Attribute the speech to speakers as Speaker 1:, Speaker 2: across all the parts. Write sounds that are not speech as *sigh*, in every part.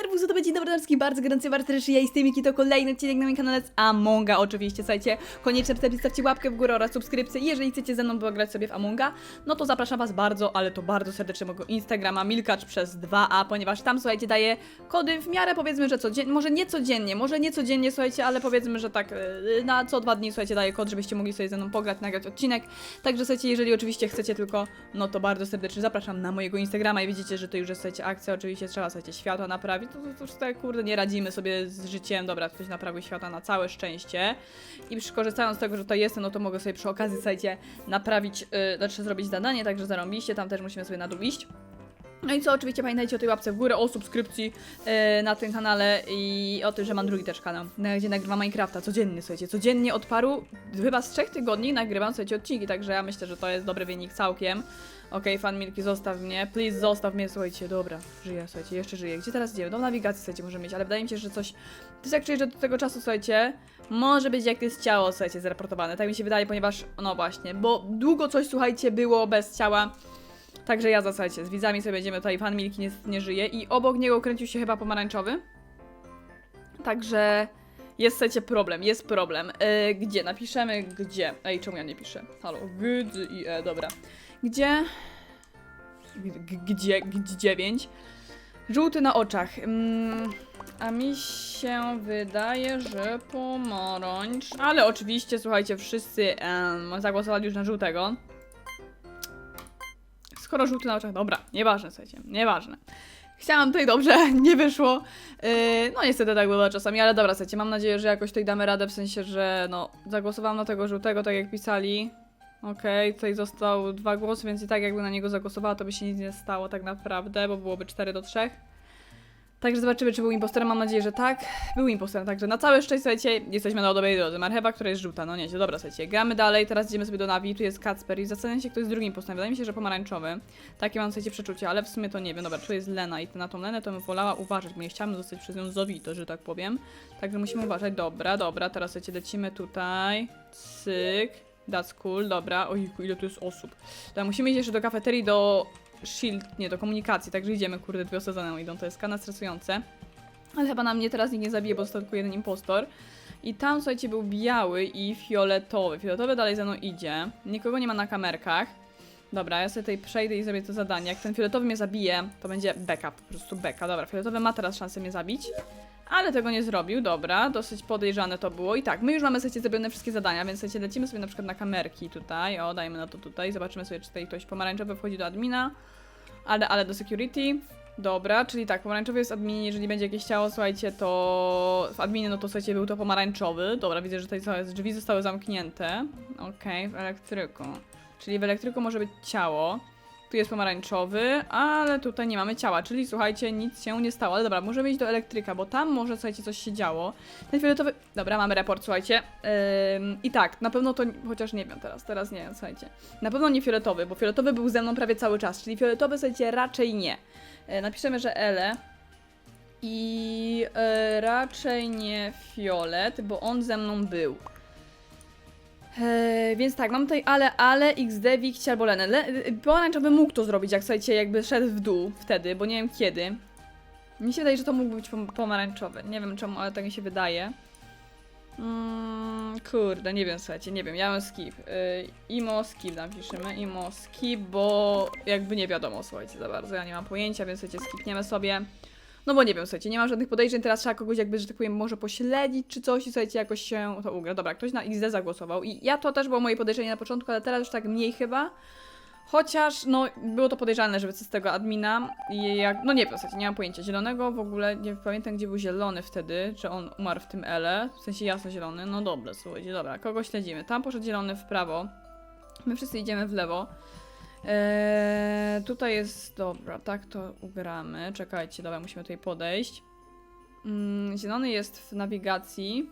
Speaker 1: serwus, to będzie wszystkich bardzo gorący, bardzo też ja jestem Miki, to kolejny odcinek na moim kanale z Amonga oczywiście, słuchajcie, koniecznie wtedy łapkę w górę oraz subskrypcję, jeżeli chcecie ze mną pograć sobie w Amonga, no to zapraszam was bardzo, ale to bardzo serdecznie mojego Instagrama, milkacz przez 2a, ponieważ tam, słuchajcie, daję kody w miarę powiedzmy, że codziennie, może nie codziennie, może nie codziennie, słuchajcie, ale powiedzmy, że tak yy, na co dwa dni, słuchajcie, daję kod, żebyście mogli sobie ze mną pograć, nagrać odcinek, także słuchajcie, jeżeli oczywiście chcecie tylko, no to bardzo serdecznie zapraszam na mojego Instagrama i widzicie, że to już jest, słuchajcie, akcja, oczywiście trzeba, słuchajcie, światła naprawić, to, to, to już tak, kurde, nie radzimy sobie z życiem, dobra, ktoś naprawił światła na całe szczęście i korzystając z tego, że to jestem, no to mogę sobie przy okazji, słuchajcie, naprawić, yy, znaczy zrobić zadanie, także zarąbiście, tam też musimy sobie na dół iść. No i co, oczywiście pamiętajcie o tej łapce w górę, o subskrypcji e, na tym kanale i o tym, że mam drugi też kanał, na- gdzie nagrywam Minecrafta codziennie, słuchajcie, codziennie od paru, chyba z trzech tygodni nagrywam, słuchajcie, odcinki, także ja myślę, że to jest dobry wynik całkiem. Okej, fan Milki, zostaw mnie, please zostaw mnie, słuchajcie, dobra, żyję, słuchajcie, jeszcze żyję. Gdzie teraz idziemy? Do nawigacji, słuchajcie, możemy mieć, ale wydaje mi się, że coś, to jest jak czuję, że do tego czasu, słuchajcie, może być jakieś ciało, słuchajcie, zreportowane, tak mi się wydaje, ponieważ, no właśnie, bo długo coś, słuchajcie, było bez ciała, Także ja słuchajcie, z widzami sobie będziemy tutaj, fan Milki niestety nie żyje i obok niego kręcił się chyba pomarańczowy. Także jest, problem, jest problem. E, gdzie? Napiszemy gdzie. Ej, czemu ja nie piszę? Halo, g, d, i e, dobra. Gdzie? Gdzie? Gdzie? 9. Żółty na oczach. Mm, a mi się wydaje, że pomarańcz. Ale oczywiście, słuchajcie, wszyscy em, zagłosowali już na żółtego. Skoro żółty na oczach, dobra, nieważne, słuchajcie, nieważne. Chciałam tutaj dobrze, *laughs* nie wyszło. Yy, no niestety tak było czasami, ale dobra, słuchajcie, mam nadzieję, że jakoś tutaj damy radę, w sensie, że no, zagłosowałam na tego żółtego, tak jak pisali. Okej, tutaj został dwa głosy, więc i tak jakby na niego zagłosowała, to by się nic nie stało tak naprawdę, bo byłoby 4 do 3. Także zobaczymy, czy był impostorem. Mam nadzieję, że tak. Był impostorem, także na całe szczęście, jesteśmy na dobrej drodze. Marchewa, która jest żółta, no nieźle. Dobra, słuchajcie, gramy dalej. Teraz idziemy sobie do Navi. Tu jest Kacper i zastanawiam się, kto jest drugim impostorem. Wydaje mi się, że pomarańczowy. Takie mam, słuchajcie, przeczucie, ale w sumie to nie wiem. Dobra, tu jest Lena i na tą Lenę to bym wolała uważać, bo nie chciałam zostać przez nią zowito, że tak powiem. Także musimy uważać. Dobra, dobra, teraz słuchajcie, lecimy tutaj. Cyk. That's cool, dobra. Ojku, ile tu jest osób. Dobra, musimy iść jeszcze do kafeterii, do Shield, nie, do komunikacji, także idziemy, kurde, dwie mną idą, to jest kana stresujące. Ale chyba na mnie teraz nikt nie zabije, bo został tylko jeden impostor. I tam, słuchajcie, był biały i fioletowy. Fioletowy dalej za mną idzie. Nikogo nie ma na kamerkach. Dobra, ja sobie tutaj przejdę i zrobię to zadanie. Jak ten fioletowy mnie zabije, to będzie beka, po prostu beka. Dobra, fioletowy ma teraz szansę mnie zabić. Ale tego nie zrobił, dobra, dosyć podejrzane to było. I tak, my już mamy, słuchajcie, zrobione wszystkie zadania, więc słuchajcie, lecimy sobie na przykład na kamerki tutaj. O, dajmy na to tutaj, zobaczymy sobie, czy tutaj ktoś pomarańczowy wchodzi do admina. Ale, ale do security. Dobra, czyli tak, pomarańczowy jest admin, jeżeli będzie jakieś ciało, słuchajcie, to w adminie, no to słuchajcie, był to pomarańczowy. Dobra, widzę, że tutaj całe drzwi zostały zamknięte. Okej, w elektryku. Czyli w elektryku może być ciało. Tu jest pomarańczowy, ale tutaj nie mamy ciała, czyli słuchajcie, nic się nie stało. Ale dobra, możemy iść do elektryka, bo tam może, słuchajcie, coś się działo. Ten fioletowy... Dobra, mamy report, słuchajcie. I tak, na pewno to... Chociaż nie wiem teraz, teraz nie słuchajcie. Na pewno nie fioletowy, bo fioletowy był ze mną prawie cały czas, czyli fioletowy, słuchajcie, raczej nie. E, napiszemy, że Ele. I e, raczej nie fiolet, bo on ze mną był. E, więc tak, mam tutaj ale, ale, XD, Wikcie albo Lenę. Le, pomarańczowy mógł to zrobić, jak słuchajcie, jakby szedł w dół wtedy, bo nie wiem kiedy. Mi się wydaje, że to mógł być pom- pomarańczowy. Nie wiem czemu, ale tak mi się wydaje. Mm, kurde, nie wiem, słuchajcie, nie wiem, ja mam skip. Y, imo skip napiszemy, imo skip, bo jakby nie wiadomo, słuchajcie, za bardzo, ja nie mam pojęcia, więc słuchajcie, skipniemy sobie. No bo nie wiem, słuchajcie, nie mam żadnych podejrzeń, teraz trzeba kogoś jakby, że tak powiem, może pośledzić czy coś i słuchajcie, jakoś się to ugra. Dobra, ktoś na XD zagłosował i ja to też było moje podejrzenie na początku, ale teraz już tak mniej chyba. Chociaż, no, było to podejrzane, żeby z tego admina i jak, no nie wiem, zasadzie nie mam pojęcia. Zielonego w ogóle, nie pamiętam gdzie był zielony wtedy, czy on umarł w tym ele, w sensie jasno zielony, no dobra, słuchajcie, dobra, kogo śledzimy? Tam poszedł zielony w prawo, my wszyscy idziemy w lewo. Eee, tutaj jest, dobra, tak to ugramy, czekajcie, dobra, musimy tutaj podejść. Mm, zielony jest w nawigacji,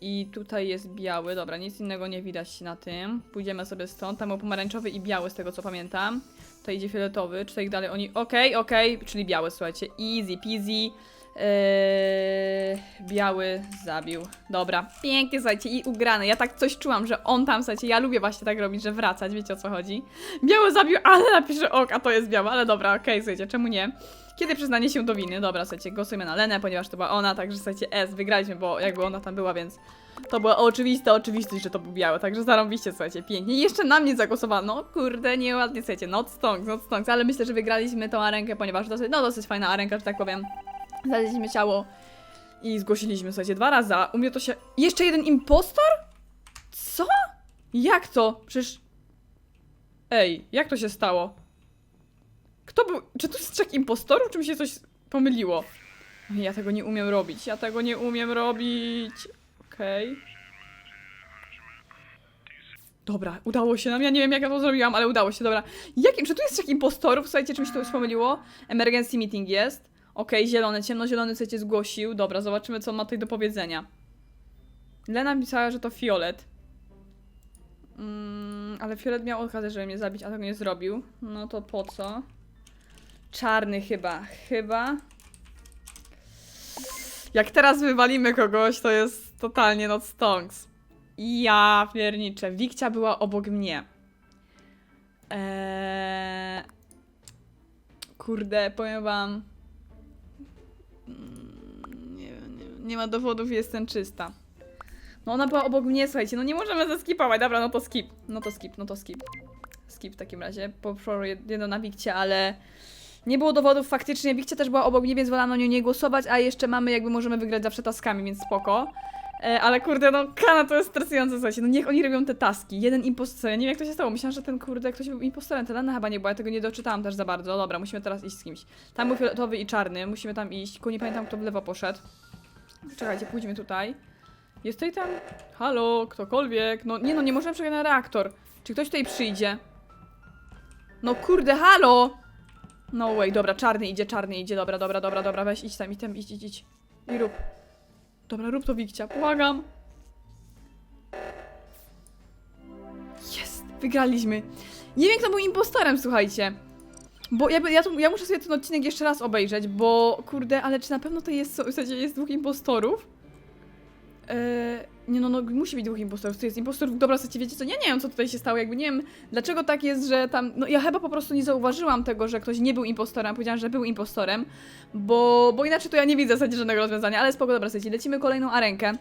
Speaker 1: i tutaj jest biały, dobra, nic innego nie widać na tym. Pójdziemy sobie stąd, tam był pomarańczowy i biały z tego co pamiętam. Tutaj idzie fioletowy, czy tutaj dalej oni... Okej, okej, czyli biały, słuchajcie, easy peasy. Eee, biały zabił. Dobra, pięknie, słuchajcie, i ugrany. Ja tak coś czułam, że on tam, słuchajcie, ja lubię właśnie tak robić, że wracać, wiecie o co chodzi. Biały zabił, ale napiszę ok, a to jest biały, ale dobra, okej, słuchajcie, czemu nie? Kiedy przyznanie się do winy? Dobra, słuchajcie, głosujemy na Lenę, ponieważ to była ona, także słuchajcie, S, wygraliśmy, bo jakby ona tam była, więc to była oczywista oczywistość, że to był biały, także zarąbiście, słuchajcie, pięknie. I jeszcze na mnie zagłosowano, no kurde, nieładnie, słuchajcie, not stonks, not stonks, ale myślę, że wygraliśmy tą arenkę, ponieważ dosyć, no dosyć fajna arenka, że tak powiem. Znaleźliśmy ciało i zgłosiliśmy, słuchajcie, dwa razy, a u mnie to się... Jeszcze jeden impostor? Co? Jak to? Przecież... Ej, jak to się stało? Kto był... Czy tu jest trzech impostorów, czy mi się coś pomyliło? Ja tego nie umiem robić, ja tego nie umiem robić. Okej. Dobra, udało się nam. Ja nie wiem, jak ja to zrobiłam, ale udało się, dobra. Jakim, czy tu jest trzech impostorów? Słuchajcie, czy mi się to już pomyliło? Emergency meeting jest. Okej, zielony, ciemnozielony chcecie zgłosił. Dobra, zobaczymy, co on ma tutaj do powiedzenia. Lena pisała, że to Fiolet. Mm, ale Fiolet miał okazję, żeby mnie zabić, a tego nie zrobił. No to po co? Czarny chyba. Chyba. Jak teraz wywalimy kogoś, to jest totalnie not stonks. Ja pierniczę. Wikcia była obok mnie. Eee... Kurde, powiem wam. Mm, Nie, nie, nie ma dowodów, jestem czysta. No ona była obok mnie, słuchajcie, no nie możemy zeskipować. Dobra, no to skip. No to skip, no to skip. Skip w takim razie. Poproszę jedno na Wikcie, ale nie było dowodów faktycznie. Wikcia też była obok mnie, więc wolano nią nie głosować, a jeszcze mamy jakby możemy wygrać zawsze taskami, więc spoko. E, ale kurde, no Kana to jest stresujące, słuchajcie, no niech oni robią te taski. Jeden impostor, ja nie wiem jak to się stało, myślałam, że ten kurde ktoś był impostorem, Telena chyba nie była, ja tego nie doczytałam też za bardzo. Dobra, musimy teraz iść z kimś. Tam był fioletowy i czarny, musimy tam iść, tylko nie pamiętam kto w lewo poszedł. Czekajcie, pójdźmy tutaj. Jest tutaj tam? Halo, ktokolwiek? No nie no, nie możemy czekać na reaktor. Czy ktoś tutaj przyjdzie? No kurde, halo! No way, dobra, czarny idzie, czarny idzie, dobra, dobra, dobra, dobra, weź, idź tam, idź tam, idź, idź, idź. I rób. Dobra, rób to Wikcia, błagam. Jest, wygraliśmy. Nie wiem, kto był impostorem, słuchajcie. Bo ja, ja, tu, ja muszę sobie ten odcinek jeszcze raz obejrzeć, bo kurde, ale czy na pewno to jest, w sensie jest dwóch impostorów? Eee, nie no, no, musi być dwóch impostorów. To jest impostorów. Dobra, słuchajcie, wiecie co? Nie wiem, co tutaj się stało. Jakby nie wiem, dlaczego tak jest, że tam. No, ja chyba po prostu nie zauważyłam tego, że ktoś nie był impostorem. Powiedziałam, że był impostorem, bo, bo inaczej to ja nie widzę w zasadzie żadnego rozwiązania. Ale spoko, dobra, słuchajcie, lecimy kolejną arenkę.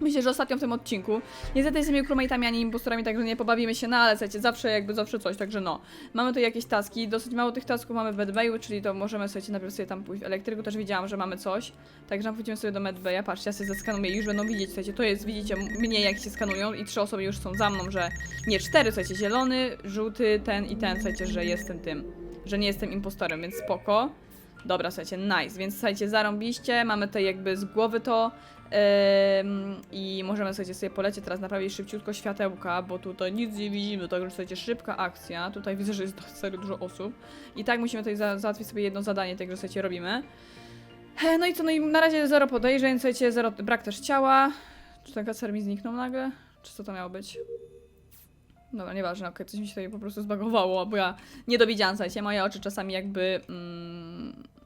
Speaker 1: Myślę, że ostatnio w tym odcinku. Niestety jesteśmy crewmate'ami, ani impostorami, także nie pobawimy się, no ale słuchajcie, zawsze jakby zawsze coś, także no. Mamy tu jakieś taski, dosyć mało tych tasków mamy w medbayu, czyli to możemy, słuchajcie, najpierw sobie tam pójść w elektryku, też widziałam, że mamy coś. Także pójdziemy sobie do medbaya, patrzcie, ja sobie zeskanuję już będą widzieć, słuchajcie, to jest, widzicie, mnie jak się skanują i trzy osoby już są za mną, że nie, cztery, słuchajcie, zielony, żółty, ten i ten, słuchajcie, że jestem tym, że nie jestem impostorem, więc spoko. Dobra, słuchajcie, nice, więc słuchajcie, zarąbiście, mamy tutaj jakby z głowy to i możemy słuchajcie, sobie polecieć teraz naprawić szybciutko światełka, bo tutaj nic nie widzimy, także słuchajcie, szybka akcja, tutaj widzę, że jest serio dużo osób i tak musimy tutaj za załatwić sobie jedno zadanie, także słuchajcie, robimy. No i co, no i na razie zero podejrzeń, słuchajcie, zero, brak też ciała, czy ten kacer mi zniknął nagle, czy co to miało być? Dobra, nieważne, okej, coś mi się tutaj po prostu zbagowało, bo ja nie dowiedziałam, słuchajcie, moje oczy czasami jakby mm,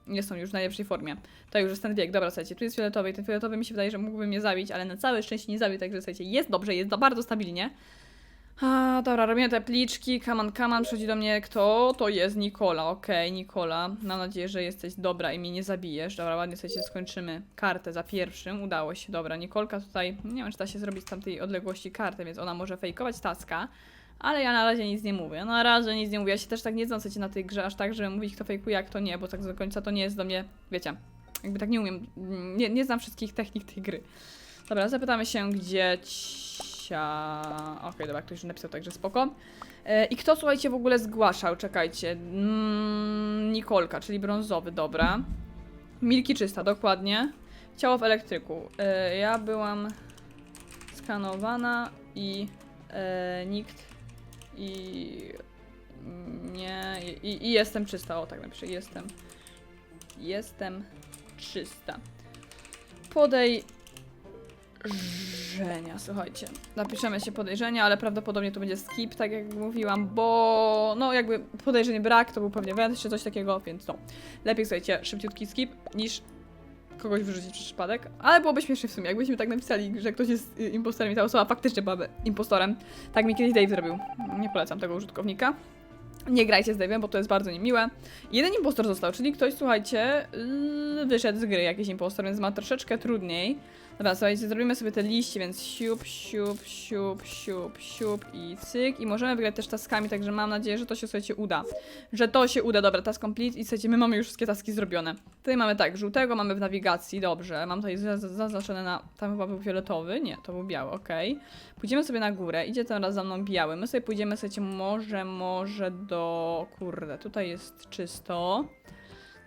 Speaker 1: nie są już w najlepszej formie. To już jest ten wiek, dobra, słuchajcie, tu jest fioletowy i ten fioletowy mi się wydaje, że mógłby mnie zabić, ale na całe szczęście nie zabił, także słuchajcie, jest dobrze, jest bardzo stabilnie. A, dobra, robimy te pliczki, kaman, kaman, przychodzi do mnie kto? To jest Nikola, okej, Nikola. Mam nadzieję, że jesteś dobra i mnie nie zabijesz. Dobra, ładnie sobie skończymy kartę za pierwszym, udało się, dobra. Nikolka tutaj, nie wiem, czy da się zrobić z tamtej odległości kartę, więc ona może fejkować taska. Ale ja na razie nic nie mówię. Na razie nic nie mówię. Ja się też tak nie znam słuchajcie, na tej grze, aż tak, żeby mówić, kto fejkuje, a kto nie, bo tak do końca to nie jest do mnie, wiecie, jakby tak nie umiem, nie, nie znam wszystkich technik tej gry. Dobra, zapytamy się, gdzie cia... Okej, dobra, ktoś już napisał, także spoko. E, I kto, słuchajcie, w ogóle zgłaszał? Czekajcie. Mm, Nikolka, czyli brązowy, dobra. Milki czysta, dokładnie. Ciało w elektryku. E, ja byłam skanowana i e, nikt i nie i, i jestem czysta, o tak napiszę, jestem jestem czysta. Podejrzenia, słuchajcie. Napiszemy się podejrzenia, ale prawdopodobnie to będzie skip, tak jak mówiłam, bo no jakby podejrzeń brak, to był pewnie węd czy coś takiego, więc no. Lepiej, słuchajcie, szybciutki skip niż kogoś wyrzucić przez przypadek, ale byłoby śmiesznie w sumie, jakbyśmy tak napisali, że ktoś jest y, impostorem i ta osoba faktycznie byłaby impostorem. Tak mi kiedyś Dave zrobił. Nie polecam tego użytkownika. Nie grajcie z Dave'em, bo to jest bardzo niemiłe. Jeden impostor został, czyli ktoś, słuchajcie, wyszedł z gry, jakiś impostor, więc ma troszeczkę trudniej. Dobra, słuchajcie, zrobimy sobie te liście, więc siup, siup, siup, siup, siup i cyk. I możemy wygrać też taskami, także mam nadzieję, że to się, słuchajcie, uda. Że to się uda, dobra, task complete i słuchajcie, my mamy już wszystkie taski zrobione. Tutaj mamy tak, żółtego mamy w nawigacji, dobrze. Mam tutaj za- za- zaznaczone na, tam chyba był fioletowy, nie, to był biały, okej. Pójdziemy sobie na górę, idzie teraz za mną biały. My sobie pójdziemy, słuchajcie, może, może do, kurde, tutaj jest czysto.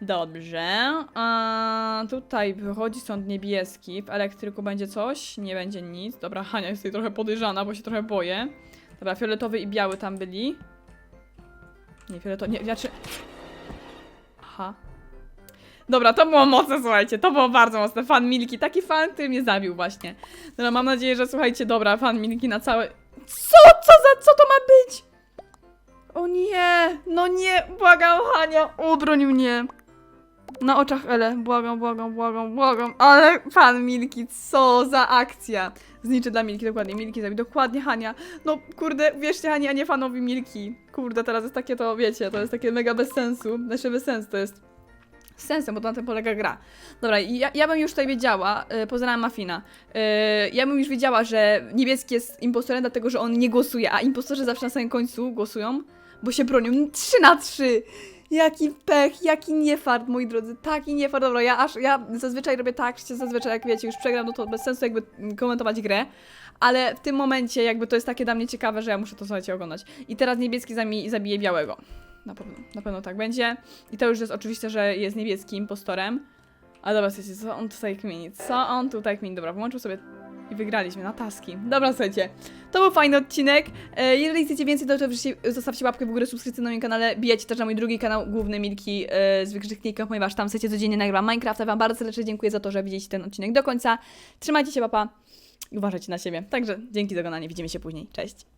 Speaker 1: Dobrze. A tutaj wychodzi stąd niebieski. W elektryku będzie coś? Nie będzie nic. Dobra, Hania jest tutaj trochę podejrzana, bo się trochę boję. Dobra, fioletowy i biały tam byli. Nie, fioletowy, nie, znaczy... Aha. Dobra, to było mocne, słuchajcie, to było bardzo mocne. Fan Milki, taki fan, który mnie zabił właśnie. Dobra, mam nadzieję, że słuchajcie, dobra, fan Milki na całe... Co? Co za... co to ma być? O nie, no nie, błagam Hania, ubroń mnie. Na oczach Ele, błagam, błagam, błagam, błagam, ale fan Milki, co za akcja. Zniczy dla Milki, dokładnie, Milki zabi, dokładnie Hania. No kurde, wierzcie Hani, a nie fanowi Milki. Kurde, teraz jest takie to, wiecie, to jest takie mega bez sensu. Znaczy bez sensu to jest z sensem, bo to na tym polega gra. Dobra, ja, ja bym już tutaj wiedziała, yy, pozdrawiam Mafina, yy, ja bym już wiedziała, że niebieski jest impostorem, dlatego że on nie głosuje, a impostorzy zawsze na samym końcu głosują, bo się bronią 3 na 3. Jaki pech, jaki niefart, moi drodzy, taki niefart. Dobra, ja aż, ja zazwyczaj robię tak, zazwyczaj jak wiecie, już przegram, no to bez sensu jakby komentować grę, ale w tym momencie jakby to jest takie dla mnie ciekawe, że ja muszę to słuchajcie oglądać. I teraz niebieski zabije białego. Na pewno, na pewno tak będzie. I to już jest oczywiście, że jest niebieskim impostorem. Ale dobra, słuchajcie, co on tutaj kmieni? Co on tutaj kmieni? Dobra, włączył sobie i wygraliśmy na taski. Dobra, słuchajcie, to był fajny odcinek. E, jeżeli chcecie więcej, to oczywiście zostawcie łapkę w górę, subskrypcję na moim kanale. Bijajcie też na mój drugi kanał główny Milki e, z wykrzyknikiem, ponieważ tam chcecie codziennie nagrywam Minecrafta. Wam bardzo serdecznie dziękuję za to, że widzieliście ten odcinek do końca. Trzymajcie się, papa uważajcie na siebie. Także dzięki za oglądanie, widzimy się później. Cześć!